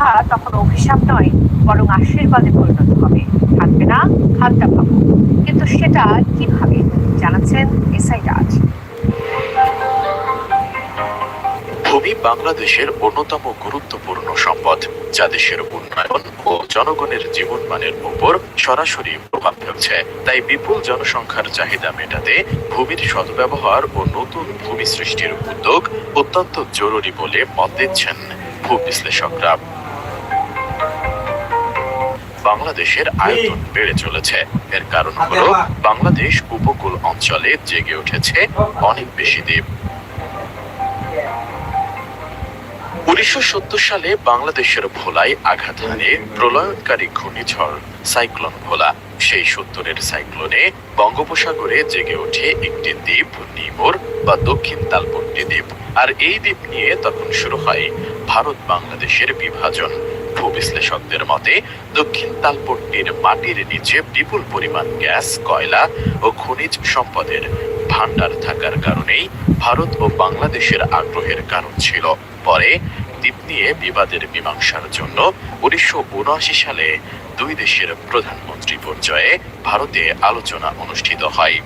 জনসংখ্যা তখন অভিশাপ নয়, বরং আশীর্বাদে পরিণত হবে। থাকবে না খাদ্যা পাবো কিন্তু সেটা কীভাবে? জানাচ্ছেন এসআই রাজ। ভূমি বাংলাদেশের অন্যতম গুরুত্বপূর্ণ সম্পদ, যা দেশের উন্নয়ন ও জনগণের জীবনমানের উপর সরাসরি প্রভাব ফেলছে। তাই বিপুল জনসংখ্যার চাহিদা মেটাতে ভূমির সদ্ব্যবহার ও নতুন ভূমি সৃষ্টির উদ্যোগ অত্যন্ত জরুরি বলে মত দিচ্ছেন ভূ বিশ্লেষকরা। বাংলাদেশের আয়তন বেড়ে চলেছে। এর কারণ হলো বাংলাদেশ উপকূল অঞ্চলে জেগে উঠেছে অনেক বেশি দ্বীপ। উনিশশো সত্তর সালে বাংলাদেশের ভোলায় আঘাত হানে প্রলয়নকারী ঘূর্ণিঝড় সাইক্লোন ভোলা। সেই সত্তরের সাইক্লোনে বঙ্গোপসাগরে জেগে ওঠে একটি দ্বীপ নিমোর বা দক্ষিণ তালপট্টি দ্বীপ। আর এই দ্বীপ নিয়ে তখন শুরু হয় ভারত বাংলাদেশের বিভাজন। ভূবিশ্লেষকদের মতে, দক্ষিণ তালপট্টির মাটির নিচে বিপুল পরিমাণ গ্যাস, কয়লা ও খনিজ সম্পদের ভান্ডার থাকার কারণেই ভারত ও বাংলাদেশের আগ্রহের কারণ ছিল। পরে দ্বীপ নিয়ে বিবাদের মীমাংসার জন্য উনিশশো উনআশি সালে দুই দেশের প্রধানমন্ত্রী পর্যায়ে ভারতে আলোচনা অনুষ্ঠিত হয়।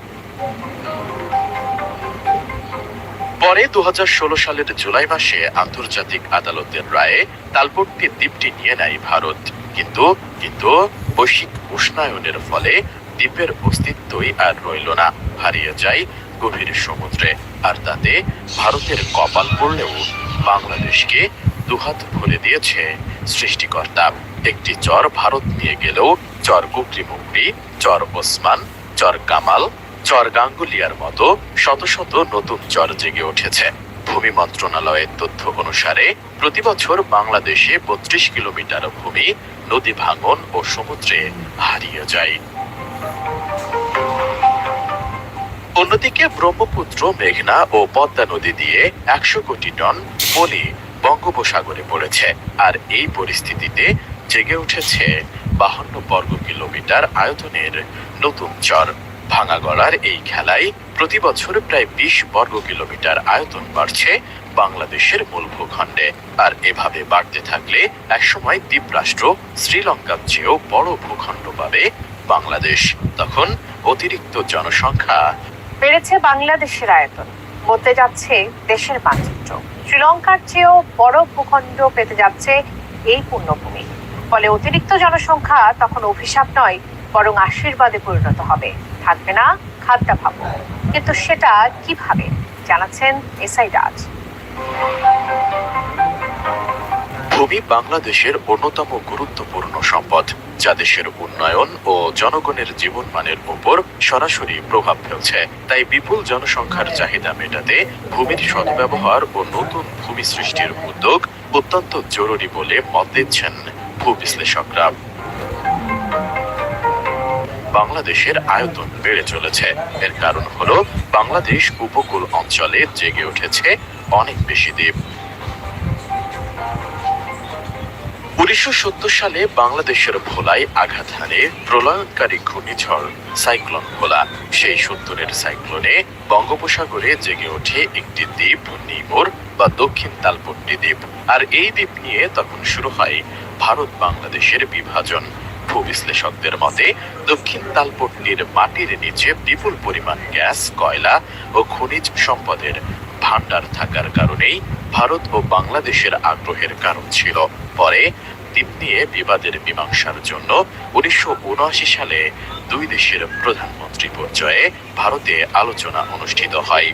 পরে দু হাজার ষোলো সালের জুলাই মাসে আন্তর্জাতিক আদালতের রায়ে তালপট্টি দ্বীপটি নিয়ে নেয় ভারত। কিন্তু কিন্তু বৈশ্বিক উষ্ণায়নের ফলে দ্বীপের অস্তিত্বই আর রইল না। হারিয়ে যায় গভীর সমুদ্রে। আর তাতে ভারতের কপাল পড়লেও বাংলাদেশকে দুহাত ভরে দিয়েছে সৃষ্টিকর্তা। একটি চর ভারত নিয়ে গেলেও চর কুকরি মুকরি চর ওসমান, চর কামাল চর গাঙ্গুলিয়ার মতো শত শত নতুন চর জেগে উঠেছে। ভূমি মন্ত্রণালয়ের তথ্য অনুসারে, প্রতি বছর বাংলাদেশে বত্রিশ কিলোমিটার ভূমি নদী ভাঙন ও সমুদ্রে হারিয়ে যায়। অন্যদিকে ব্রহ্মপুত্র, মেঘনা ও পদ্মা নদী দিয়ে একশো কোটি টন পলি বঙ্গোপসাগরে পড়েছে। আর এই পরিস্থিতিতে জেগে উঠেছে বাহান্ন বর্গ কিলোমিটার আয়তনের নতুন চর ভাঙাগড়ার এই খেলায় প্রতি বছর প্রায় বিশ বর্গ কিলোমিটার আয়তন বাড়ছে বাংলাদেশের মূল ভূখণ্ডে আর এভাবে বাড়তে থাকলে একসময় দ্বীপরাষ্ট্র শ্রীলঙ্কার চেয়েও বড় ভূখণ্ড পাবে বাংলাদেশ। তখন অতিরিক্ত জনসংখ্যা বেড়েছে বাংলাদেশের আয়তন, বদলে যাচ্ছে দেশের মানচিত্র শ্রীলঙ্কার চেয়েও বড় ভূখণ্ড পেতে যাচ্ছে এই পূর্ণভূমি। ফলে অতিরিক্ত জনসংখ্যা তখন অভিশাপ নয় বরং আশীর্বাদে পরিণত হবে। থাকবে না, খাদ্যা ভাবো। কিন্তু সেটা কীভাবে? জানাচ্ছেন এসআই রাজ। ভূমি বাংলাদেশের অন্যতম গুরুত্বপূর্ণ সম্পদ, যা দেশের উন্নয়ন ও জনগণের জীবনমানের উপর সরাসরি প্রভাব ফেলছে। তাই বিপুল জনসংখ্যার চাহিদা মেটাতে ভূমির সদ্ব্যবহার ও নতুন ভূমি সৃষ্টির উদ্যোগ অত্যন্ত জরুরি বলে মত দিচ্ছেন ভূ বিশ্লেষকরা। বাংলাদেশের আয়তন বেড়ে চলেছে। এর কারণ হলো, বাংলাদেশ উপকূল অঞ্চলে জেগে উঠেছে অনেক বেশি দ্বীপ। উনিশশো সত্তর সালে বাংলাদেশের ভোলায় আঘাত হানে প্রলয়নকারী ঘূর্ণিঝড় সাইক্লোন ভোলা। সেই সত্তরের সাইক্লোনে বঙ্গোপসাগরে জেগে ওঠে একটি দ্বীপ, নিমোর বা দক্ষিণ তালপট্টি দ্বীপ। আর এই দ্বীপ নিয়ে তখন শুরু হয় ভারত বাংলাদেশের বিভাজন। ভূবিশ্লেষকদের মতে, দক্ষিণ তালপট্টির মাটির নিচে বিপুল পরিমাণ গ্যাস, কয়লা ও খনিজ সম্পদের ভান্ডার থাকার কারণেই ভারত ও বাংলাদেশের আগ্রহের কারণ ছিল। পরে দ্বীপ নিয়ে বিবাদের মীমাংসার জন্য উনিশশো উনআশি সালে দুই দেশের প্রধানমন্ত্রী পর্যায়ে ভারতে আলোচনা অনুষ্ঠিত হয়।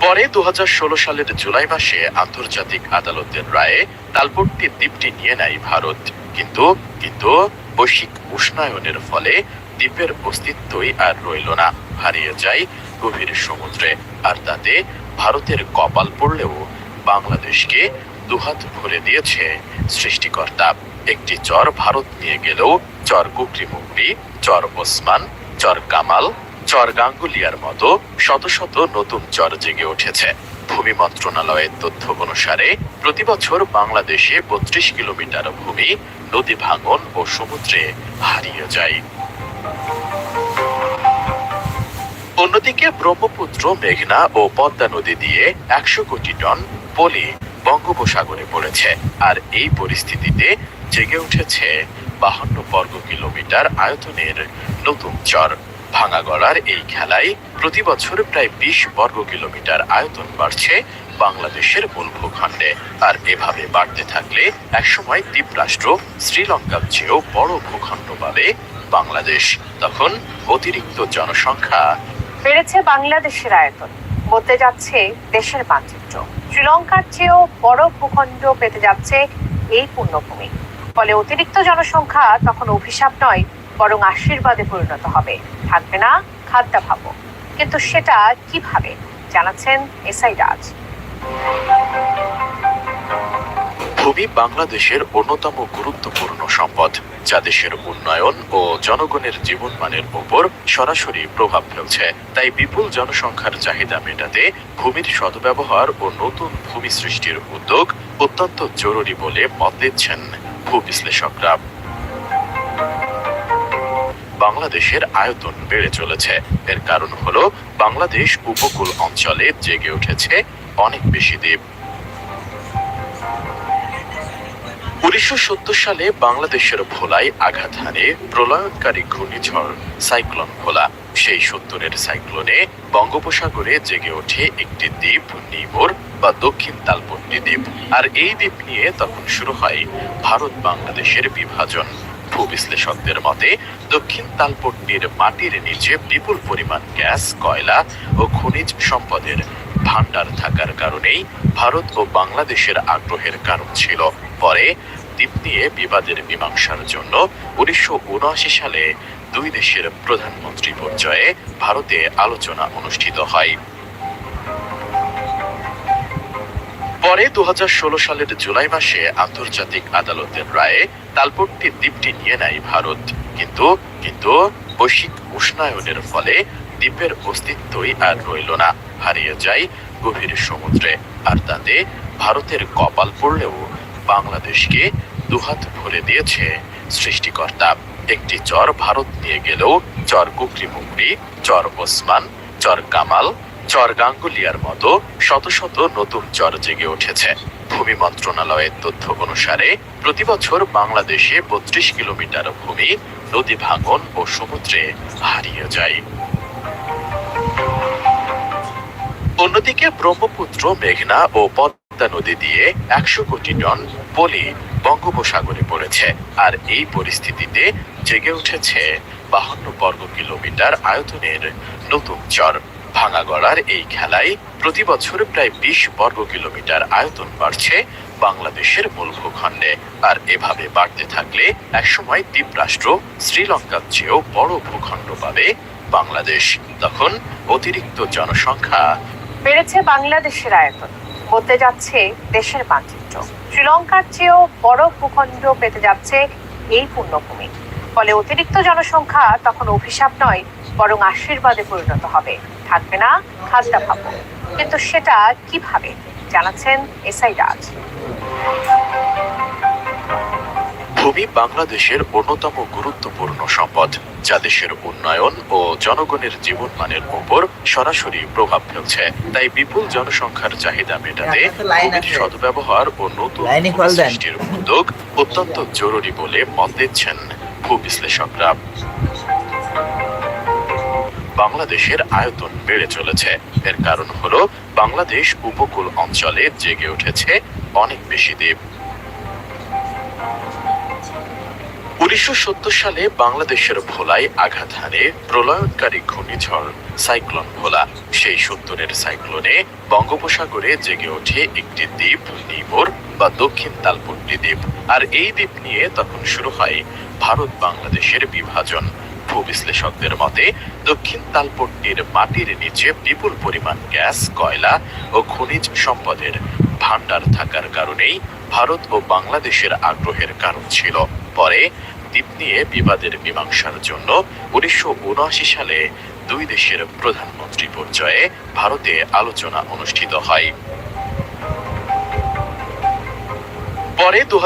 পরে দু হাজার ষোলো সালের জুলাই মাসে আন্তর্জাতিক আদালতের রায়ে তালপট্টি দ্বীপটি নিয়ে নেয় ভারত। কিন্তু কিন্তু বৈশ্বিক উষ্ণায়নের ফলে দ্বীপের অস্তিত্বই আর রইল না। হারিয়ে যায় গভীর সমুদ্রে। আর তাতে ভারতের কপাল পড়লেও বাংলাদেশকে দুহাত ভরে দিয়েছে সৃষ্টিকর্তা। একটি চর ভারত নিয়ে গেলেও চর কুকরি মুকরি চর ওসমান, চর কামাল চর গাঙ্গুলিয়ার মতো শত শত নতুন চর জেগে উঠেছে। ভূমি মন্ত্রণালয়ের তথ্য অনুসারে, প্রতি বছর বাংলাদেশে বত্রিশ কিলোমিটার ভূমি নদী ভাঙন ও সমুদ্রে হারিয়ে যায়। অন্যদিকে ব্রহ্মপুত্র, মেঘনা ও পদ্মা নদী দিয়ে একশো কোটি টন পলি বঙ্গোপসাগরে পড়েছে। আর এই পরিস্থিতিতে জেগে উঠেছে বাহান্ন বর্গ কিলোমিটার আয়তনের নতুন চর। ভাঙাগড়ার এই খেলায় প্রতি বছর প্রায় বিশ বর্গ কিলোমিটার আয়তন বাড়ছে বাংলাদেশের মূল ভূখণ্ডে আর এভাবে বাড়তে থাকলে একসময় দ্বীপরাষ্ট্র শ্রীলঙ্কার চেয়েও বড় ভূখণ্ড পাবে বাংলাদেশ। তখন অতিরিক্ত জনসংখ্যা বেড়েছে বাংলাদেশের আয়তন বদলে যাচ্ছে দেশের মানচিত্র শ্রীলঙ্কার চেয়েও বড় ভূখণ্ড পেতে যাচ্ছে এই পূর্ণভূমি। ফলে অতিরিক্ত জনসংখ্যা তখন অভিশাপ নয় বরং আশীর্বাদে পরিণত হবে। থাকবে না খাদ্যাভাবও কিন্তু সেটা কীভাবে? জানাচ্ছেন এসআই রাজ। ভূমি বাংলাদেশের অন্যতম গুরুত্বপূর্ণ সম্পদ, যা দেশের উন্নয়ন ও জনগণের জীবনমানের উপর সরাসরি প্রভাব ফেলছে। তাই বিপুল জনসংখ্যার চাহিদা মেটাতে ভূমির সদ্ব্যবহার ও নতুন ভূমি সৃষ্টির উদ্যোগ অত্যন্ত জরুরি বলে মত দিচ্ছেন ভূবিশ্লেষকরা বাংলাদেশের আয়তন বেড়ে চলেছে। এর কারণ হলো, বাংলাদেশ উপকূল অঞ্চলে জেগে উঠেছে অনেক বেশি দ্বীপ। উনিশশো সত্তর সালে বাংলাদেশের ভোলায় আঘাত হানে প্রলয়নকারী ঘূর্ণিঝড় সাইক্লোন ভোলা। সেই সত্তরের সাইক্লোনে বঙ্গোপসাগরে জেগে ওঠে একটি দ্বীপ, নিমোর বা দক্ষিণ তালপট্টি দ্বীপ। আর এই দ্বীপ নিয়ে তখন শুরু হয় ভারত বাংলাদেশের বিভাজন। ভূবিশ্লেষকদের মতে, দক্ষিণ তালপট্টির মাটির নিচে বিপুল পরিমাণ গ্যাস, কয়লা ও খনিজ সম্পদের ভান্ডার থাকার কারণেই ভারত ও বাংলাদেশের আগ্রহের কারণ ছিল। পরে দ্বীপ নিয়ে বিবাদের মীমাংসার জন্য উনিশশো উনআশি সালে দুই দেশের প্রধানমন্ত্রী পর্যায়ে ভারতে আলোচনা অনুষ্ঠিত হয়। পরে দু হাজার ষোলো সালের জুলাই মাসে আন্তর্জাতিক আদালতের রায়ে তালপট্টি দ্বীপটি নিয়ে নেয় ভারত। কিন্তু কিন্তু বৈশ্বিক উষ্ণায়নের ফলে দ্বীপের অস্তিত্বই আর রইল না। হারিয়ে যায় গভীর সমুদ্রে। আর তাতে ভারতের কপাল পড়লেও বাংলাদেশকে দুহাত ভরে দিয়েছে সৃষ্টিকর্তা। একটি চর ভারত নিয়ে গেলেও চর কুকরি মুকরি চর ওসমান, চর কামাল চর গাঙ্গুলিয়ার মতো শত শত নতুন চর জেগে উঠেছে। ভূমি মন্ত্রণালয়ের তথ্য অনুসারে, প্রতি বছর বাংলাদেশে বত্রিশ কিলোমিটার ভূমি নদী ভাঙন ও সমুদ্রে হারিয়ে যায়। অন্যদিকে ব্রহ্মপুত্র, মেঘনা ও পদ্মা নদী দিয়ে একশো কোটি টন পলি বঙ্গোপসাগরে পড়েছে। আর এই পরিস্থিতিতে জেগে উঠেছে বাহান্ন বর্গ কিলোমিটার আয়তনের নতুন চর। ভাঙাগড়ার এই খেলায় প্রতি বছর প্রায় বিশ বর্গ কিলোমিটার আয়তন বাড়ছে বাংলাদেশের মূল ভূখণ্ডে আর এভাবে বাড়তে থাকলে একসময় দ্বীপরাষ্ট্র শ্রীলঙ্কার চেয়েও বড় ভূখণ্ড পাবে বাংলাদেশ। তখন অতিরিক্ত জনসংখ্যা বেড়েছে বাংলাদেশের আয়তন, বদলে যাচ্ছে দেশের মানচিত্র। শ্রীলঙ্কার চেয়েও বড় ভূখণ্ড পেতে যাচ্ছে এই পূর্ণভূমি। ফলে অতিরিক্ত জনসংখ্যা তখন অভিশাপ নয় বরং আশীর্বাদে পরিণত হবে। থাকবে না খাদ্যাভাবও কিন্তু সেটা কীভাবে? জানাচ্ছেন এসআই রাজ। ভূমি বাংলাদেশের অন্যতম গুরুত্বপূর্ণ সম্পদ যা দেশের উন্নয়ন ও জনগণের জীবনমানের উপর সরাসরি প্রভাব ফেলছে। তাই বিপুল জনসংখ্যার চাহিদা মেটাতে ভূমির সদ্ব্যবহার ও নতুন। সৃষ্টির উদ্যোগ অত্যন্ত জরুরি বলে মত দিচ্ছেন ভূবিশ্লেষকরা বাংলাদেশের আয়তন বেড়ে চলেছে। এর কারণ হলো, বাংলাদেশ উপকূল অঞ্চলে জেগে উঠেছে অনেক বেশি দ্বীপ। উনিশশো সত্তর সালে বাংলাদেশের ভোলায় আঘাত হানে প্রলয়নকারী ঘূর্ণিঝড় সাইক্লোন ভোলা। সেই সত্তরের সাইক্লোনে বঙ্গোপসাগরে জেগে ওঠে একটি দ্বীপ, নিমোর বা দক্ষিণ তালপট্টি দ্বীপ। আর এই দ্বীপ নিয়ে তখন শুরু হয় ভারত বাংলাদেশের বিভাজন। ভূবিশ্লেষকদের মতে, দক্ষিণ তালপট্টির মাটির নিচে বিপুল পরিমাণ গ্যাস, কয়লা ও খনিজ সম্পদের ভান্ডার থাকার কারণেই ভারত ও বাংলাদেশের আগ্রহের কারণ ছিল। পরে দ্বীপ নিয়ে বিবাদের মীমাংসার জন্য উনিশশো উনআশি সালে দুই দেশের প্রধানমন্ত্রী পর্যায়ে ভারতে আলোচনা অনুষ্ঠিত হয়। পরে দু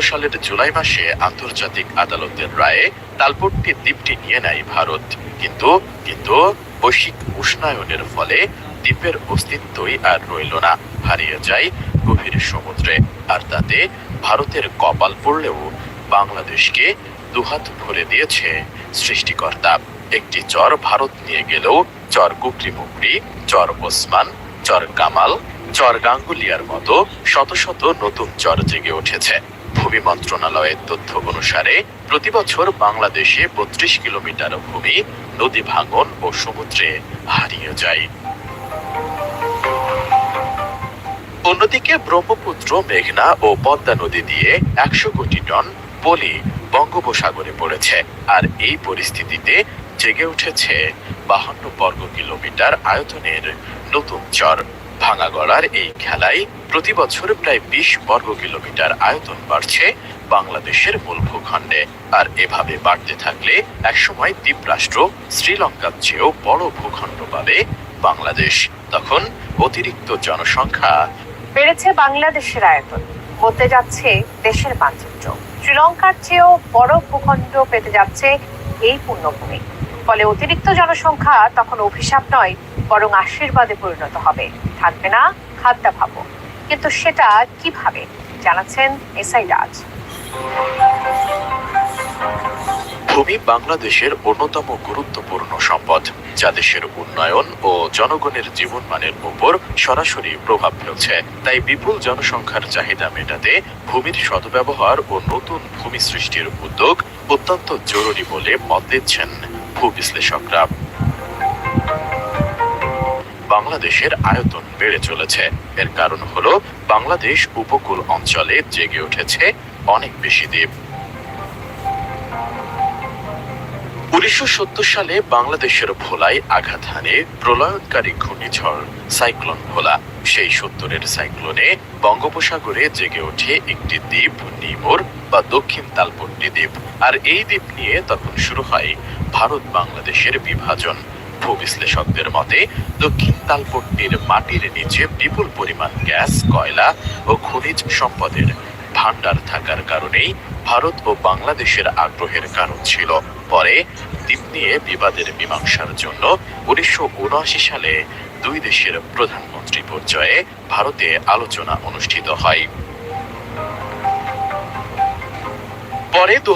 সালের জুলাই মাসে আন্তর্জাতিক আদালতের রায়ে তালপট্টি দ্বীপটি নিয়ে নেয় ভারত। কিন্তু কিন্তু বৈশ্বিক উষ্ণায়নের ফলে দ্বীপের অস্তিত্বই আর রইল না। হারিয়ে যায় গভীর সমুদ্রে। আর তাতে ভারতের কপাল পড়লেও বাংলাদেশকে দুহাত ভরে দিয়েছে সৃষ্টিকর্তা। একটি চর ভারত নিয়ে গেলেও চর কুকরি মুকরি চর ওসমান চর কামাল, চর গাঙ্গুলিয়ার মতো শত শত নতুন চর জেগে উঠেছে। ভূমি মন্ত্রণালয়ের তথ্য অনুসারে, প্রতি বছর বাংলাদেশে বত্রিশ কিলোমিটার ভূমি নদী ভাঙন ও সমুদ্রে হারিয়ে যায়। অন্যদিকে ব্রহ্মপুত্র, মেঘনা ও পদ্মা নদী দিয়ে একশো কোটি টন পলি বঙ্গোপসাগরে পড়েছে। আর এই পরিস্থিতিতে জেগে উঠেছে বাহান্ন বর্গ কিলোমিটার আয়তনের নতুন চর। ভাঙাগড়ার এই খেলায় প্রতি বছর প্রায় বিশ বর্গ কিলোমিটার আয়তন বাড়ছে বাংলাদেশের মূল ভূখণ্ডে আর এভাবে বাড়তে থাকলে একসময় দ্বীপরাষ্ট্র শ্রীলঙ্কার চেয়েও বড় ভূখণ্ড পাবে বাংলাদেশ। তখন অতিরিক্ত জনসংখ্যা বেড়েছে বাংলাদেশের আয়তন। বদলে যাচ্ছে দেশের মানচিত্র। শ্রীলঙ্কার চেয়েও বড় ভূখণ্ড পেতে যাচ্ছে এই পূর্ণভূমি। ফলে অতিরিক্ত জনসংখ্যা তখন অভিশাপ নয়, বরং আশীর্বাদে পরিণত হবে। থাকবে না খাদ্যাভাবও। কিন্তু সেটা কীভাবে? জানাচ্ছেন এসআই রাজ। ভূমি বাংলাদেশের অন্যতম গুরুত্বপূর্ণ সম্পদ, যা দেশের উন্নয়ন ও জনগণের জীবনমানের উপর সরাসরি প্রভাব ফেলছে। তাই বিপুল জনসংখ্যার চাহিদা মেটাতে ভূমির সদ্ব্যবহার ও নতুন ভূমি সৃষ্টির উদ্যোগ অত্যন্ত জরুরি বলে মত দিচ্ছেন ভূ বিশ্লেষকরা। বাংলাদেশের আয়তন বেড়ে চলেছে। এর কারণ হলো, বাংলাদেশ উপকূল অঞ্চলে জেগে উঠেছে অনেক বেশি দ্বীপ। উনিশশো সত্তর সালে বাংলাদেশের ভোলায় আঘাত হানে প্রলয়নকারী ঘূর্ণিঝড় সাইক্লোন ভোলা। সেই সত্তরের সাইক্লোনে বঙ্গোপসাগরে জেগে ওঠে একটি দ্বীপ, নিমোর বা দক্ষিণ তালপট্টি দ্বীপ। আর এই দ্বীপ নিয়ে তখন শুরু হয় ভারত বাংলাদেশের বিভাজন। ভূবিশ্লেষকদের মতে, দক্ষিণ তালপট্টির মাটির নিচে বিপুল পরিমাণ গ্যাস, কয়লা ও খনিজ সম্পদের ভান্ডার থাকার কারণেই ভারত ও বাংলাদেশের আগ্রহের কারণ ছিল। পরে দ্বীপ নিয়ে বিবাদের মীমাংসার জন্য উনিশশো সালে দুই দেশের প্রধানমন্ত্রী পর্যায়ে ভারতে আলোচনা অনুষ্ঠিত হয়। পরে দু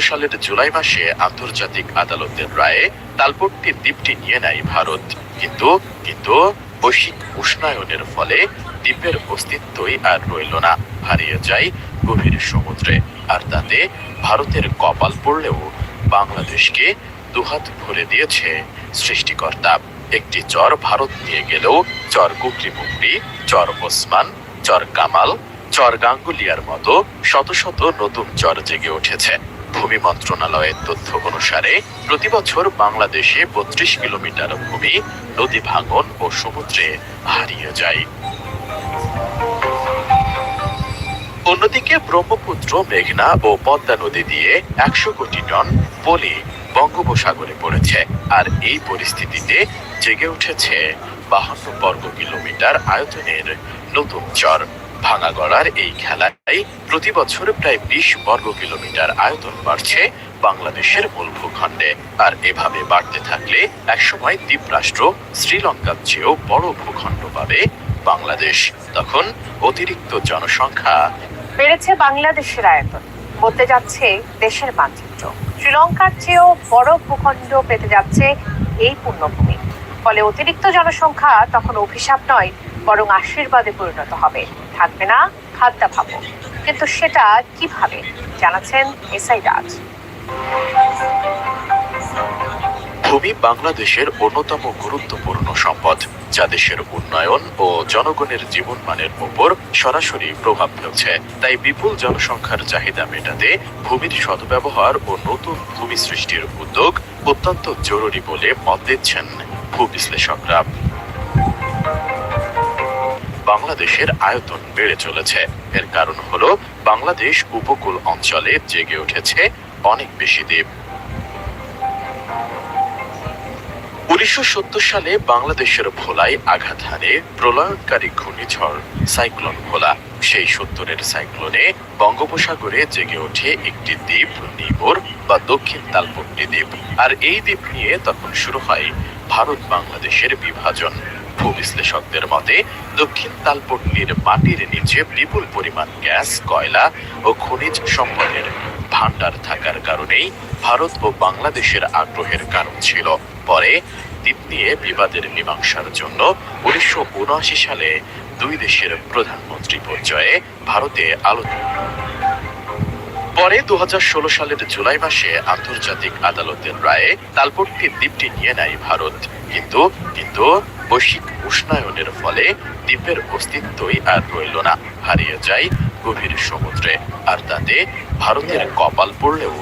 সালের জুলাই মাসে আন্তর্জাতিক আদালতের রায়ে তালপট্টি দ্বীপটি নিয়ে নেয় ভারত। কিন্তু কিন্তু বৈশ্বিক উষ্ণায়নের ফলে দ্বীপের অস্তিত্বই আর রইল না। হারিয়ে যায় গভীর সমুদ্রে, আর তাতে ভারতের কপাল পড়লেও বাংলাদেশকে দুহাত ভরে দিয়েছে সৃষ্টিকর্তা। একটি চর ভারত নিয়ে গেলেও চর কুকরি মুকরি চর ওসমান, চর কামাল, চর গাঙ্গুলিয়ার মতো শত শত নতুন চর জেগে উঠেছে। ভূমি মন্ত্রণালয়ের তথ্য অনুসারে, প্রতি বছর বাংলাদেশে বত্রিশ কিলোমিটার ভূমি নদী ভাঙন ও সমুদ্রে হারিয়ে যায়। অন্যদিকে ব্রহ্মপুত্র, মেঘনা ও পদ্মা নদী দিয়ে একশো কোটি টন পলি বঙ্গোপসাগরে পড়েছে। আর এই পরিস্থিতিতে জেগে উঠেছে বাহান্ন বর্গ কিলোমিটার আয়তনের নতুন চর। ভাঙাগড়ার এই খেলায় প্রতি বছর প্রায় বিশ বর্গ কিলোমিটার আয়তন বাড়ছে বাংলাদেশের মূল ভূখণ্ডে। আর এভাবে বাড়তে থাকলে একসময় দ্বীপরাষ্ট্র শ্রীলঙ্কার চেয়েও বড় ভূখণ্ড পাবে বাংলাদেশ। তখন অতিরিক্ত জনসংখ্যা বেড়েছে বাংলাদেশের আয়তন। বলতে যাচ্ছে দেশের মানচিত্র শ্রীলঙ্কার চেয়েও বড় ভূখণ্ড পেতে যাচ্ছে এই পূর্ণভূমি। ফলে অতিরিক্ত জনসংখ্যা তখন অভিশাপ নয়, বরং আশীর্বাদে পরিণত হবে। থাকবে না খাদ্যাভাবও। কিন্তু সেটা কীভাবে? জানাচ্ছেন এসআই রাজ। ভূমি বাংলাদেশের অন্যতম গুরুত্বপূর্ণ সম্পদ। যা দেশের উন্নয়ন ও জনগণের জীবনমানের উপর সরাসরি প্রভাব ফেলছে। তাই বিপুল জনসংখ্যার চাহিদা মেটাতে ভূমির সদ্ব্যবহার ও নতুন ভূমি সৃষ্টির উদ্যোগ অত্যন্ত জরুরি বলে মত দিচ্ছেন ভূ বিশ্লেষকরা। বাংলাদেশের আয়তন বেড়ে চলেছে। এর কারণ হলো বাংলাদেশ উপকূল অঞ্চলে জেগে উঠেছে অনেক বেশি দ্বীপ। উনিশশো সত্তর সালে বাংলাদেশের ভোলায় আঘাত হানে প্রলয়নকারী ঘূর্ণিঝড় সাইক্লোন ভোলা। সেই সত্তরের সাইক্লোনে বঙ্গোপসাগরে জেগে ওঠে একটি দ্বীপ, নিমোর বা দক্ষিণ তালপট্টি দ্বীপ। আর এই দ্বীপ নিয়ে তখন শুরু হয় ভারত বাংলাদেশের বিভাজন। ভূবিশ্লেষকদের মতে, দক্ষিণ তালপট্টির মাটির নিচে বিপুল পরিমাণ গ্যাস, কয়লা ও খনিজ সম্পদের ভাণ্ডার থাকার কারণেই ভারত ও বাংলাদেশের আগ্রহের কারণ ছিল। পরে দ্বীপ নিয়ে বিবাদের মীমাংসার জন্য উনিশশো উনআশি সালে দুই দেশের প্রধানমন্ত্রী পর্যায়ে ভারতে আলোচনা পরে দু সালের জুলাই মাসে আন্তর্জাতিক আদালতের রায়ে তালপট্টি দ্বীপটি নিয়ে নেয় ভারত। কিন্তু কিন্তু বৈশ্বিক উষ্ণায়নের ফলে দ্বীপের অস্তিত্বই আর রইল না। হারিয়ে যায় গভীর সমুদ্রে। আর তাতে ভারতের কপাল পড়লেও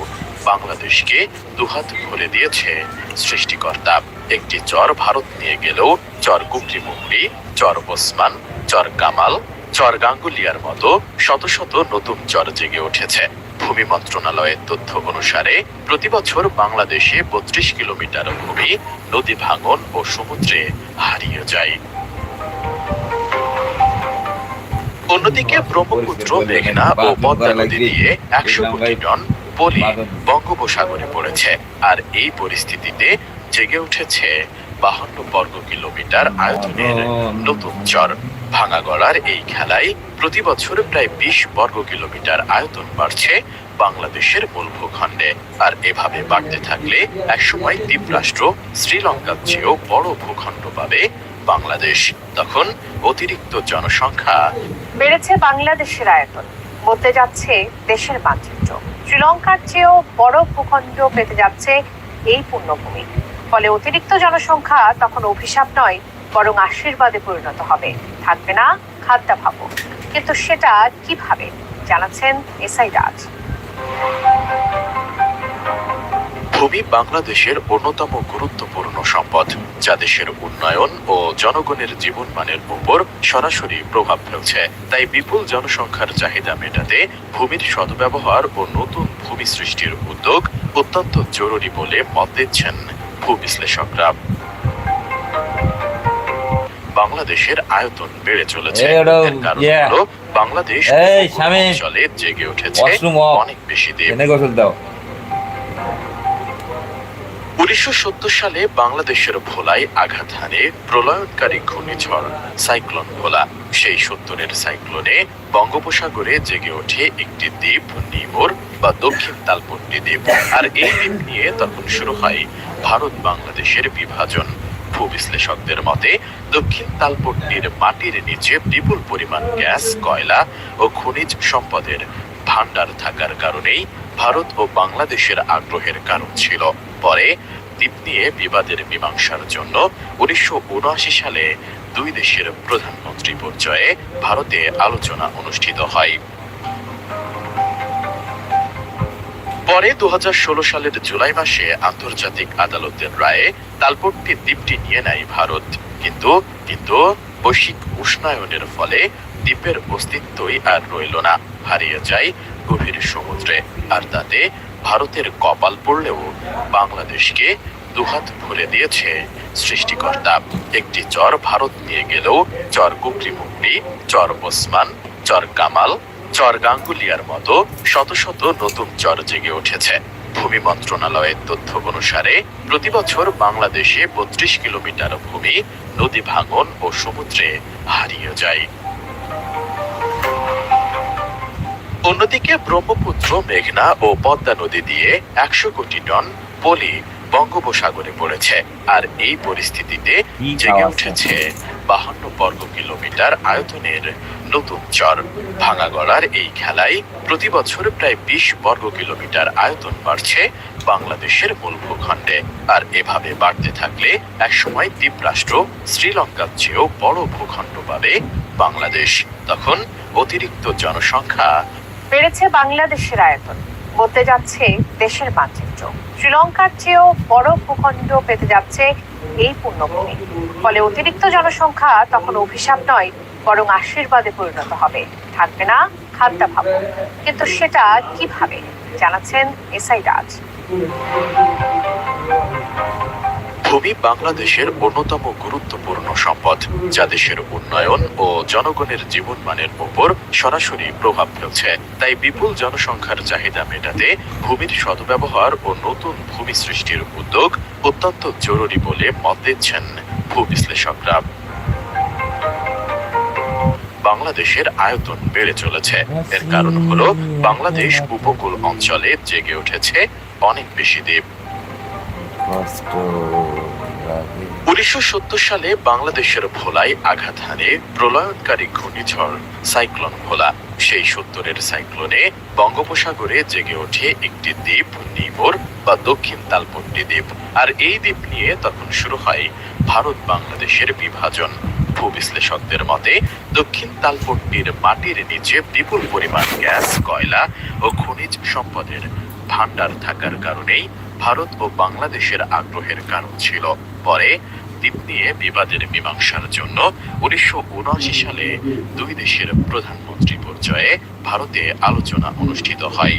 বাংলাদেশকে দুহাত ভরে দিয়েছে সৃষ্টিকর্তা। একটি চর ভারত নিয়ে গেলেও চর কুকরি মুকরি চর ওসমান চর কামাল চর গাঙ্গুলিয়ার মতো শত শত নতুন চর জেগে উঠেছে। ভূমি মন্ত্রণালয়ের তথ্য অনুসারে প্রতি বছর বাংলাদেশে বত্রিশ কিলোমিটার ভূমি নদী ভাঙন ও সমুদ্রে হারিয়ে যায়। অন্যদিকে ব্রহ্মপুত্র মেঘনা ও পদ্মা নদী দিয়ে একশো কোটি টন পলি বঙ্গোপসাগরে পড়েছে। আর এই পরিস্থিতিতে জেগে উঠেছে বাহান্ন বর্গ কিলোমিটার আয়তনের নতুন চর। ভাঙাগড়ার এই খেলায় প্রতি বছর প্রায় বিশ বর্গ কিলোমিটার আয়তন বাড়ছে বাংলাদেশের মূল ভূখণ্ডে আর এভাবে বাড়তে থাকলে একসময় দ্বীপরাষ্ট্র শ্রীলঙ্কার চেয়েও বড় ভূখণ্ড পাবে বাংলাদেশ। তখন অতিরিক্ত জনসংখ্যা বেড়েছে বাংলাদেশের আয়তন বলতে যাচ্ছে দেশের মানচিত্র। শ্রীলঙ্কার চেয়েও বড় ভূখণ্ড পেতে যাচ্ছে এই পূর্ণভূমি। ফলে অতিরিক্ত জনসংখ্যা তখন অভিশাপ নয়, বরং আশীর্বাদে পরিণত হবে। থাকবে না খাদ্যাভাব কিন্তু সেটা কীভাবে? জানাচ্ছেন এসআই রাজ। ভূমি বাংলাদেশের অন্যতম গুরুত্বপূর্ণ সম্পদ, যা দেশের উন্নয়ন ও জনগণের জীবনমানের উপর সরাসরি প্রভাব ফেলছে। তাই বিপুল জনসংখ্যার চাহিদা মেটাতে ভূমির সদ্ব্যবহার ও নতুন ভূমি সৃষ্টির উদ্যোগ অত্যন্ত জরুরি বলে মত দিচ্ছেন ভূবিশ্লেষকরা বাংলাদেশের আয়তন বেড়ে চলেছে। বাংলাদেশ জেগে উঠেছে অনেক বেশি দাও। উনিশশো সত্তর সালে বাংলাদেশের ভোলায় আঘাত হানে প্রলয়নকারী ঘূর্ণিঝড় সাইক্লোন ভোলা। সেই সত্তরের সাইক্লোনে বঙ্গোপসাগরে জেগে ওঠে একটি দ্বীপ নিমোর। বা দক্ষিণ তালপট্টি দ্বীপ আর এই দ্বীপ নিয়ে তখন শুরু হয় ভারত বাংলাদেশের বিভাজন। ভূবিশ্লেষকদের মতে, দক্ষিণ তালপট্টির মাটির নিচে বিপুল পরিমাণ গ্যাস, কয়লা ও খনিজ সম্পদের ভান্ডার থাকার কারণেই ভারত ও বাংলাদেশের আগ্রহের কারণ ছিল। পরে দ্বীপ নিয়ে বিবাদের মীমাংসার জন্য উনিশশো উনআশি সালে দুই দেশের প্রধানমন্ত্রী পর্যায়ে ভারতে আলোচনা অনুষ্ঠিত হয়। পরে দু হাজার ষোলো সালের জুলাই মাসে আন্তর্জাতিক আদালতের রায়ে তালপট্টি দ্বীপটি নিয়ে নেয় ভারত। কিন্তু কিন্তু বৈশ্বিক উষ্ণায়নের ফলে দ্বীপের অস্তিত্বই আর রইল না। হারিয়ে যায় গভীর সমুদ্রে। আর তাতে ভারতের কপাল পড়লেও বাংলাদেশকে দুহাত ভরে দিয়েছে সৃষ্টিকর্তা। একটি চর ভারত নিয়ে গেলেও চর কুকরি মুকরি চর ওসমান, চর কামাল চর গাঙ্গুলিয়ার মতো শত শত নতুন চর জেগে উঠেছে। ভূমি মন্ত্রণালয়ের তথ্য অনুসারে প্রতি বছর বাংলাদেশে বত্রিশ কিলোমিটার ভূমি নদী ভাঙন ও সমুদ্রে হারিয়ে যায়। অন্যদিকে ব্রহ্মপুত্র মেঘনা ও পদ্মা নদী দিয়ে একশো কোটি টন পলি বঙ্গোপসাগরে পড়েছে। আর এই পরিস্থিতিতে জেগে উঠেছে বাহান্ন বর্গ কিলোমিটার আয়তনের নতুন চর ভাঙাগড়ার এই খেলায় প্রতি বছর প্রায় বিশ বর্গ কিলোমিটার আয়তন বাড়ছে বাংলাদেশের মূল ভূখণ্ডে। আর এভাবে বাড়তে থাকলে একসময় দ্বীপরাষ্ট্র শ্রীলঙ্কার চেয়েও বড় ভূখণ্ড পাবে বাংলাদেশ। তখন অতিরিক্ত জনসংখ্যা বেড়েছে বাংলাদেশের আয়তন বদলে যাচ্ছে দেশের মানচিত্র শ্রীলঙ্কার চেয়েও বড় ভূখণ্ড পেতে যাচ্ছে এই পূর্ণভূমি। ফলে অতিরিক্ত জনসংখ্যা তখন অভিশাপ নয় বরং আশীর্বাদে পরিণত হবে। থাকবে না খাদ্যাভাব কিন্তু সেটা কীভাবে? জানাচ্ছেন এসআই রাজ। ভূমি বাংলাদেশের অন্যতম গুরুত্বপূর্ণ সম্পদ, যা দেশের উন্নয়ন ও জনগণের জীবনমানের উপর সরাসরি প্রভাব ফেলছে। তাই বিপুল জনসংখ্যার চাহিদা মেটাতে ভূমির সদ্ব্যবহার ও নতুন ভূমি সৃষ্টির উদ্যোগ অত্যন্ত জরুরি বলে মত দিচ্ছেন ভূবিশ্লেষকরা বাংলাদেশের আয়তন বেড়ে চলেছে। এর কারণ হলো বাংলাদেশ উপকূল অঞ্চলে জেগে উঠেছে অনেক বেশি দ্বীপ। উনিশশো সালে বাংলাদেশের ভোলায় আঘাত হানে প্রলয়নকারী ঘূর্ণিঝড় সাইক্লোন ভোলা। সেই সত্তরের সাইক্লোনে বঙ্গোপসাগরে জেগে ওঠে একটি দ্বীপ নিমোর বা দক্ষিণ তালপট্টি দ্বীপ। আর এই দ্বীপ নিয়ে তখন শুরু হয় ভারত বাংলাদেশের বিভাজন। ভূবিশ্লেষকদের মতে, দক্ষিণ তালপট্টির মাটির নিচে বিপুল পরিমাণ গ্যাস, কয়লা ও খনিজ সম্পদের ভান্ডার থাকার কারণেই ভারত ও বাংলাদেশের আগ্রহের কারণ ছিল। পরে দ্বীপ নিয়ে বিবাদের মীমাংসার জন্য উনিশশো উনআশি সালে দুই দেশের প্রধানমন্ত্রী পর্যায়ে ভারতে আলোচনা অনুষ্ঠিত হয়।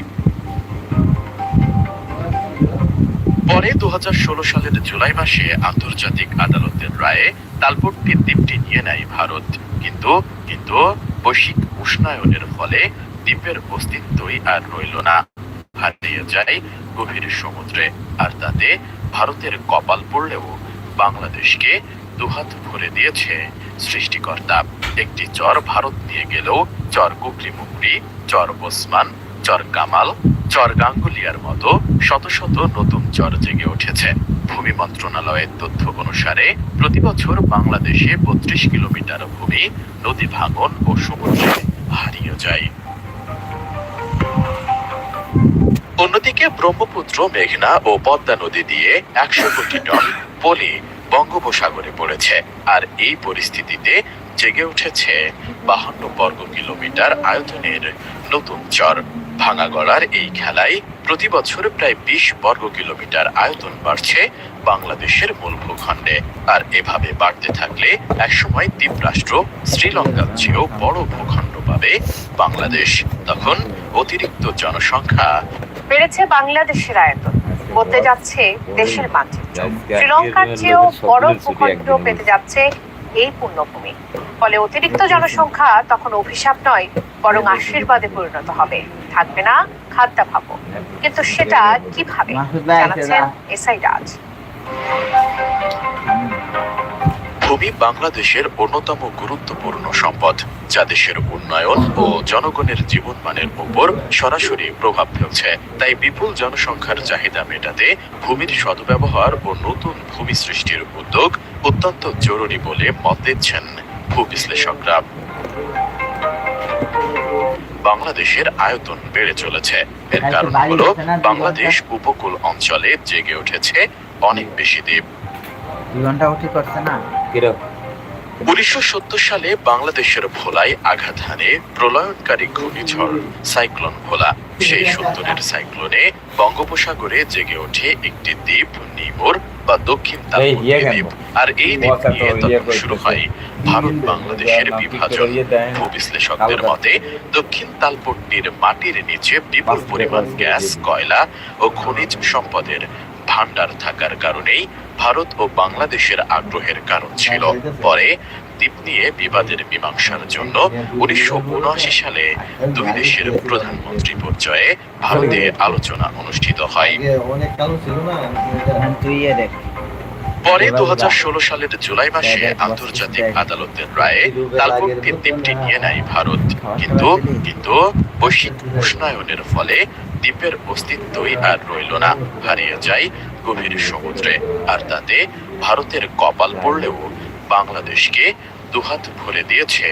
পরে দু সালের জুলাই মাসে আন্তর্জাতিক আদালতের রায়ে তালপট্টি দ্বীপটি নিয়ে নেয় ভারত। কিন্তু কিন্তু বৈশ্বিক উষ্ণায়নের ফলে দ্বীপের অস্তিত্বই আর রইল না। হারিয়ে যায় গভীর সমুদ্রে, আর তাতে ভারতের কপাল পড়লেও বাংলাদেশকে দুহাত ভরে দিয়েছে সৃষ্টিকর্তা। একটি চর ভারত নিয়ে গেলেও চর কুকরি মুকরি চর ওসমান চর কামাল, চর গাঙ্গুলিয়ার মতো শত শত নতুন চর জেগে উঠেছে। ভূমি মন্ত্রণালয়ের তথ্য অনুসারে, প্রতি বছর বাংলাদেশে বত্রিশ কিলোমিটার ভূমি নদী ভাঙন ও সমুদ্রে হারিয়ে যায়। অন্যদিকে ব্রহ্মপুত্র, মেঘনা ও পদ্মা নদী দিয়ে একশো কোটি টন পলি বঙ্গোপসাগরে পড়েছে। আর এই পরিস্থিতিতে জেগে উঠেছে বাহান্ন বর্গ কিলোমিটার আয়তনের নতুন চর। ভাঙাগড়ার এই খেলায় প্রতি বছর প্রায় বিশ বর্গ কিলোমিটার আয়তন বাড়ছে বাংলাদেশের মূল ভূখণ্ডে আর এভাবে বাড়তে থাকলে একসময় দ্বীপরাষ্ট্র শ্রীলঙ্কার চেয়েও বড় ভূখণ্ড পাবে বাংলাদেশ। তখন অতিরিক্ত জনসংখ্যা বেড়েছে বাংলাদেশের আয়তন বলতে যাচ্ছে দেশের মানচিত্র। শ্রীলঙ্কার চেয়েও বড় ভূখণ্ড পেতে যাচ্ছে এই পূর্ণভূমি। ফলে অতিরিক্ত জনসংখ্যা তখন অভিশাপ নয় বরং আশীর্বাদে পরিণত হবে। থাকবে না খাদ্যাভাব কিন্তু সেটা কীভাবে? জানাচ্ছেন এসআই রাজ। ভূমি বাংলাদেশের অন্যতম গুরুত্বপূর্ণ সম্পদ যা দেশের উন্নয়ন ও জনগণের জীবনমানের উপর সরাসরি প্রভাব ফেলছে। তাই বিপুল জনসংখ্যার চাহিদা মেটাতে ভূমির সদ্ব্যবহার ও নতুন ভূমি সৃষ্টির উদ্যোগ অত্যন্ত জরুরি বলে মত দিচ্ছেন ভূবিশ্লেষকরা। বাংলাদেশের আয়তন বেড়ে চলেছে। এর কারণ হলো বাংলাদেশ উপকূল অঞ্চলে জেগে উঠেছে অনেক বেশি দ্বীপ। উঠি করছে না? কীরকম? উনিশশো সালে বাংলাদেশের ভোলায় আঘাত হানে প্রলয়নকারী ঘূর্ণিঝড় সাইক্লোন ভোলা। সেই সত্তরের সাইক্লোনে বঙ্গোপসাগরে জেগে ওঠে একটি দ্বীপ নিমোর বা দক্ষিণ ইয়ে? দ্বীপ। আর এই দ্বীপ নিয়ে ইয়ে তখন শুরু হয় ভারত বাংলাদেশের বিভাজন ভূবিশ্লেষকদের মতে দক্ষিণ তালপট্টির মাটির নিচে বিপুল পরিমাণ গ্যাস কয়লা ও খনিজ সম্পদের ভান্ডার থাকার কারণেই ভারত ও বাংলাদেশের আগ্রহের কারণ ছিল। পরে দ্বীপ নিয়ে বিবাদের মীমাংসার জন্য উনিশশো সালে দুই দেশের প্রধানমন্ত্রী পর্যায়ে ভারতে আলোচনা অনুষ্ঠিত হয়। পরে দু সালের জুলাই মাসে আন্তর্জাতিক আদালতের রায়ে তালপট্টি দ্বীপটি নিয়ে নেয় ভারত। কিন্তু কিন্তু বৈশ্বিক উষ্ণায়নের ফলে দ্বীপের অস্তিত্বই আর রইল না, হারিয়ে যায় গভীর সমুদ্রে, আর তাতে ভারতের কপাল পড়লেও বাংলাদেশকে দুহাত ভরে দিয়েছে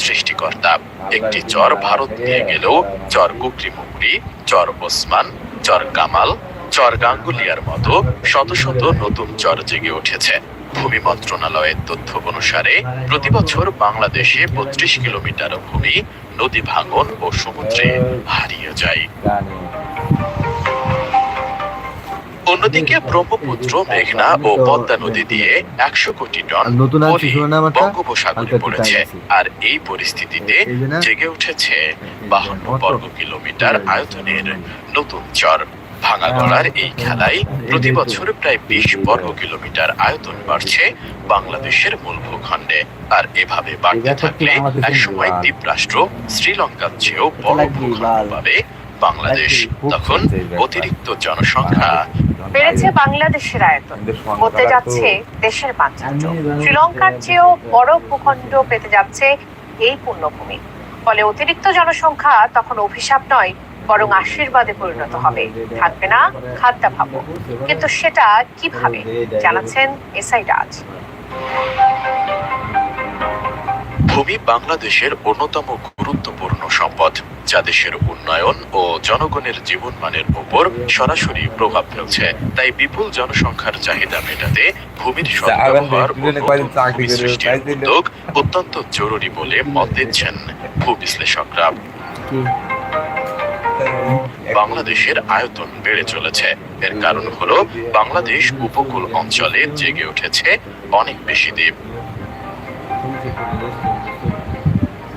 সৃষ্টিকর্তা। একটি চর ভারত নিয়ে গেলেও চর কুকরি মুকরি, চর ওসমান, চর কামাল, চর গাঙ্গুলিয়ার মতো শত শত নতুন চর জেগে উঠেছে। ভূমি মন্ত্রণালয়ের তথ্য অনুসারে, প্রতি বছর বাংলাদেশে বত্রিশ কিলোমিটার ভূমি নদী ভাঙন ও সমুদ্রে হারিয়ে যায়। অন্যদিকে ব্রহ্মপুত্র মেঘনা ও পদ্মা নদী দিয়ে একশো কোটি টন পলি? বঙ্গোপসাগরে পড়েছে। আর এই পরিস্থিতিতে? জেগে উঠেছে বাহান্ন বর্গ কিলোমিটার আয়তনের নতুন চর। ভাঙাগড়ার এই খেলায় প্রতি বছর প্রায় বিশ বর্গ কিলোমিটার আয়তন বাড়ছে বাংলাদেশের মূল ভূখণ্ডে। আর এভাবে বাড়তে থাকলে একসময় দ্বীপরাষ্ট্র শ্রীলঙ্কার চেয়েও বড় ভূখণ্ড পাবে। বাংলাদেশ তখন অতিরিক্ত জনসংখ্যা। বেড়েছে বাংলাদেশের আয়তন। আমাদের বদলে সন্তানরা তো যাচ্ছে দেশের শ্রীলঙ্কার চেয়েও বড় ভূখণ্ড পেতে যাচ্ছে এই পুণ্যভূমি ফলে অতিরিক্ত জনসংখ্যা তখন অভিশাপ নয় বরং আশীর্বাদে পরিণত হবে। থাকবে না খাদ্যাভাব কিন্তু সেটা কীভাবে? জানাচ্ছেন এসআই রাজ। ভূমি বাংলাদেশের অন্যতম গুরুত্বপূর্ণ সম্পদ। যা দেশের উন্নয়ন ও জনগণের জীবনমানের উপর সরাসরি প্রভাব ফেলছে। তাই বিপুল জনসংখ্যার চাহিদা মেটাতে ভূমির সদ্ব্যবহার উদ্যোগ অত্যন্ত জরুরি বলে মত দিচ্ছেন ভূবিশ্লেষকরা কি বাংলাদেশের আয়তন বেড়ে চলেছে। এর কারণ হলো বাংলাদেশ উপকূল অঞ্চলে জেগে উঠেছে অনেক বেশি দ্বীপ।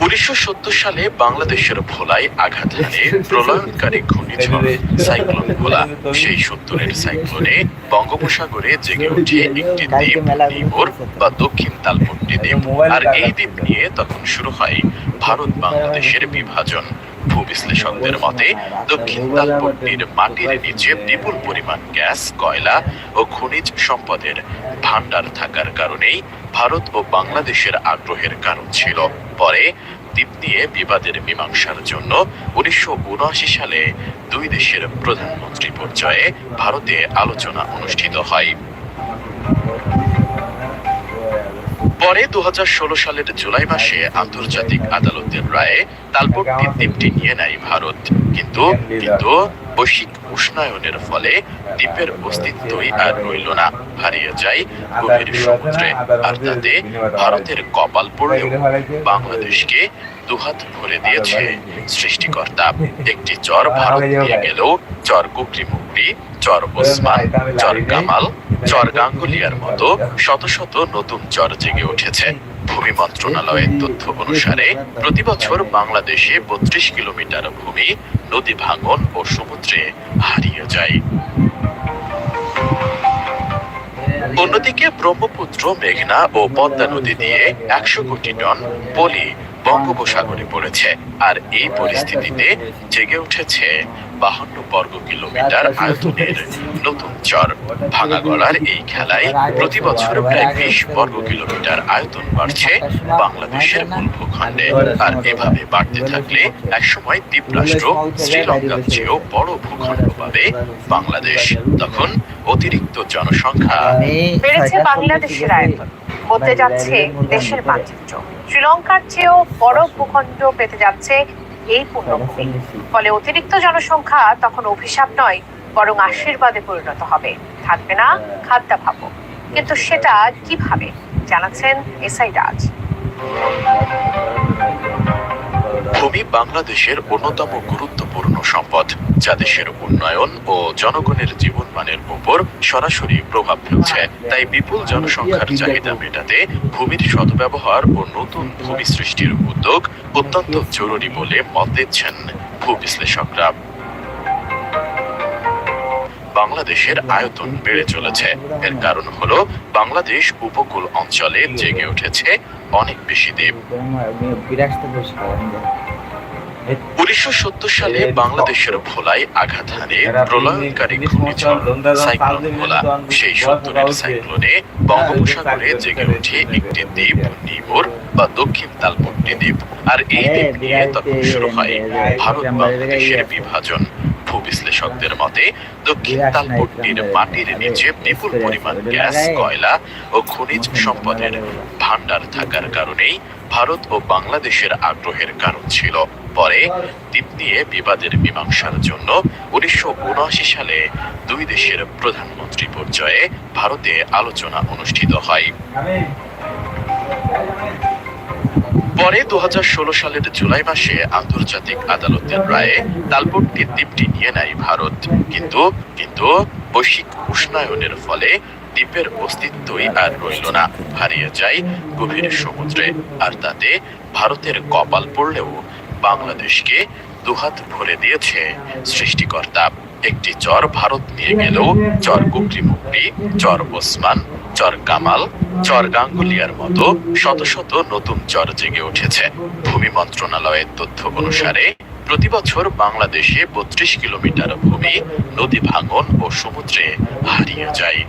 উনিশশো সত্তর সালে বাংলাদেশের ভোলায় আঘাত হানে প্রলয়নকারী ঘূর্ণিঝড় সাইক্লোন ভোলা সেই সত্তরের সাইক্লোনে বঙ্গোপসাগরে জেগে ওঠে একটি দ্বীপ নিমোর বা দক্ষিণ তালপট্টি দ্বীপ। আর এই দ্বীপ নিয়ে তখন শুরু হয় ভারত বাংলাদেশের বিভাজন। ভূবিশ্লেষকদের মতে দক্ষিণ তালপট্টির মাটির নিচে বিপুল পরিমাণ গ্যাস কয়লা ও খনিজ সম্পদের ভান্ডার থাকার কারণেই ভারত ও বাংলাদেশের আগ্রহের কারণ ছিল। পরে দ্বীপ নিয়ে বিবাদের মীমাংসার জন্য উনিশশো সালে দুই দেশের প্রধানমন্ত্রী পর্যায়ে ভারতে আলোচনা অনুষ্ঠিত হয়। পরে দু সালের জুলাই মাসে আন্তর্জাতিক আদালতের রায়ে তালপট্টি দ্বীপটি নিয়ে নেয় ভারত। কিন্তু কিন্তু বৈশ্বিক উষ্ণায়নের ফলে দ্বীপের অস্তিত্বই আর রইল না। হারিয়ে যায় গভীর সমুদ্রে। আর তাতে ভারতের কপাল পড়লেও বাংলাদেশকে দুহাত ভরে দিয়েছে। সৃষ্টিকর্তা একটি চর ভারত নিয়ে গেলেও চর কুকরি মুকরি চর ওসমান চর কামাল চর গাঙ্গুলিয়ার মতো শত শত নতুন চর জেগে উঠেছে। ভূমি মন্ত্রণালয়ের তথ্য অনুসারে প্রতি বছর বাংলাদেশে বত্রিশ কিলোমিটার ভূমি নদী ভাঙন ও সমুদ্রে হারিয়ে যায়। অন্যদিকে ব্রহ্মপুত্র মেঘনা ও পদ্মা নদী দিয়ে একশো কোটি টন পলি বঙ্গোপসাগরে পড়েছে। আর এই পরিস্থিতিতে জেগে উঠেছে বাহান্ন বর্গ কিলোমিটার আয়তনের নতুন চর। ভাঙাগড়ার এই খেলায় প্রতি বছর প্রায় বিশ বর্গ কিলোমিটার আয়তন বাড়ছে বাংলাদেশের মূল ভূখণ্ডে আর এভাবে বাড়তে থাকলে একসময় দ্বীপরাষ্ট্র শ্রীলঙ্কার চেয়েও বড় ভূখণ্ড পাবে বাংলাদেশ। তখন অতিরিক্ত জনসংখ্যা বেড়েছে বাংলাদেশের আয়তন। বদলে যাচ্ছে দেশের মানচিত্র। শ্রীলঙ্কার চেয়েও বড় ভূখণ্ড পেতে যাচ্ছে এই পূর্ণভূমি। ফলে অতিরিক্ত জনসংখ্যা তখন অভিশাপ নয়, বরং আশীর্বাদে পরিণত হবে। থাকবে না খাদ্যাভাব কিন্তু সেটা কীভাবে? জানাচ্ছেন এসআই রাজ। ভূমি বাংলাদেশের অন্যতম গুরুত্বপূর্ণ সম্পদ যা দেশের উন্নয়ন ও জনগণের জীবনমানের উপর সরাসরি প্রভাব ফেলছে। তাই বিপুল জনসংখ্যার চাহিদা মেটাতে ভূমির সদ্ব্যবহার ও নতুন ভূমি সৃষ্টির উদ্যোগ অত্যন্ত জরুরি বলে মত দিচ্ছেন ভূবিশ্লেষকরা বাংলাদেশের আয়তন বেড়ে চলেছে। এর কারণ হলো বাংলাদেশ উপকূল অঞ্চলে জেগে উঠেছে অনেক বেশি দ্বীপ। উনিশশো সত্তর সালে বাংলাদেশের ভোলায় আঘাত হানে প্রলয়নকারী ঘূর্ণিঝড় সাইক্লোন ভোলা। সেই সত্তরের সাইক্লোনে বঙ্গোপসাগরে জেগে ওঠে একটি দ্বীপ, নিমোর বা দক্ষিণ তালপট্টি দ্বীপ। আর এই দ্বীপ নিয়ে তখন শুরু হয় ভারত বাংলাদেশের বিভাজন। ভূবিশ্লেষকদের মতে দক্ষিণ তালপট্টির মাটির নিচে বিপুল পরিমাণ গ্যাস কয়লা ও খনিজ সম্পদের ভান্ডার থাকার কারণেই ভারত ও বাংলাদেশের আগ্রহের কারণ ছিল। পরে দ্বীপ নিয়ে বিবাদের মীমাংসার জন্য উনিশশো উনআশি সালে দুই দেশের প্রধানমন্ত্রী পর্যায়ে ভারতে আলোচনা অনুষ্ঠিত হয়। পরে দু সালের জুলাই মাসে আন্তর্জাতিক আদালতের রায়ে তালপট্টি দ্বীপটি নিয়ে নেয় ভারত। কিন্তু কিন্তু বৈশ্বিক উষ্ণায়নের ফলে দ্বীপের অস্তিত্বই আর রইল না। হারিয়ে যায় গভীর সমুদ্রে, আর তাতে ভারতের কপাল পড়লেও বাংলাদেশকে দুহাত ভরে দিয়েছে সৃষ্টিকর্তা। একটি চর ভারত নিয়ে গেলেও চর কুকরি মুকরি চর ওসমান, চর কামাল, চর গাঙ্গুলিয়ার মতো শত শত নতুন চর জেগে উঠেছে। ভূমি মন্ত্রণালয়ের তথ্য অনুসারে, প্রতি বছর বাংলাদেশে বত্রিশ কিলোমিটার ভূমি নদী ভাঙন ও সমুদ্রে হারিয়ে যায়।